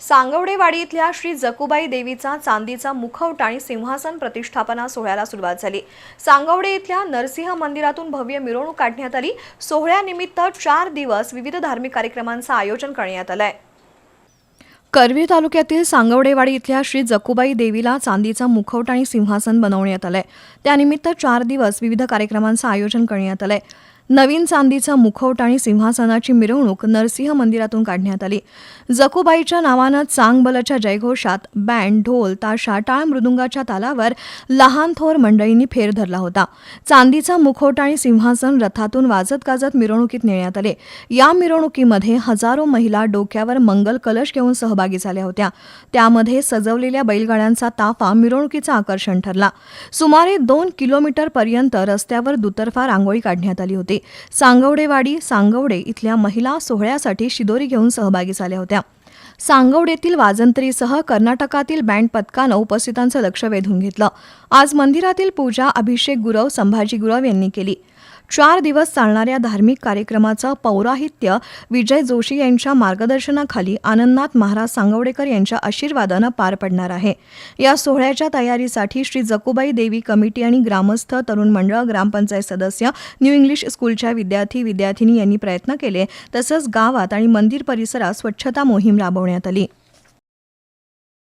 सांगवडेवाडी इथल्या श्री जकुबाई देवीचा चांदीचा मुखवटा आणि सिंहासन प्रतिष्ठापना सोहळ्याला सुरुवात झाली. सांगवडे इथल्या नरसिंह मंदिरातून भव्य मिरवणूक काढण्यात आली. सोहळ्यानिमित्त चार दिवस विविध धार्मिक कार्यक्रमांचं आयोजन करण्यात आलंय. करवीर तालुक्यातील सांगवडेवाडी इथल्या श्री जकुबाई देवीला चांदीचा मुखवटा आणि सिंहासन बनवण्यात आलंय. त्यानिमित्त चार दिवस विविध कार्यक्रमांचं आयोजन करण्यात आलंय. नवीन चांदीचा मुखवट आणि सिंहासनाची मिरवणूक नरसिंह मंदिरातून काढण्यात आली. जखुबाईच्या नावानं चांगबलच्या जयघोषात बँड ढोल ताशा टाळ मृदुंगाच्या तालावर लहान थोर मंडळींनी फेर धरला होता. चांदीचा मुखवट आणि सिंहासन रथातून वाजत गाजत मिरवणुकीत नेण्यात आले. या मिरवणुकीमध्ये हजारो महिला डोक्यावर मंगल कलश घेऊन सहभागी झाल्या होत्या. त्यामध्ये सजवलेल्या बैलगाड्यांचा ताफा मिरवणुकीचं आकर्षण ठरला. सुमारे दोन किलोमीटर पर्यंत रस्त्यावर दुतर्फा रांगोळी काढण्यात आली होती. सांगवडेवाडी सांगवडे इथल्या महिला सोहळ्यासाठी शिदोरी घेऊन सहभागी झाल्या होत्या. सांगवडेतील वाजंत्रीसह कर्नाटकातील बँड पथकानं उपस्थितांचं लक्ष वेधून घेतलं. आज मंदिरातील पूजा अभिषेक गुरव संभाजी गुरव यांनी केली. चार दिवस चालणाऱ्या धार्मिक कार्यक्रमाचं पौराहित्य विजय जोशी यांच्या मार्गदर्शनाखाली आनंदनाथ महाराज सांगवडेकर यांच्या आशीर्वादानं पार पडणार आहे. या सोहळ्याच्या तयारीसाठी श्री जकुबाई देवी कमिटी आणि ग्रामस्थ तरुण मंडळ ग्रामपंचायत सदस्य न्यू इंग्लिश स्कूलच्या विद्यार्थी विद्यार्थिनी यांनी प्रयत्न केले. तसंच गावात आणि मंदिर परिसरात स्वच्छता मोहीम राबवण्यात आली.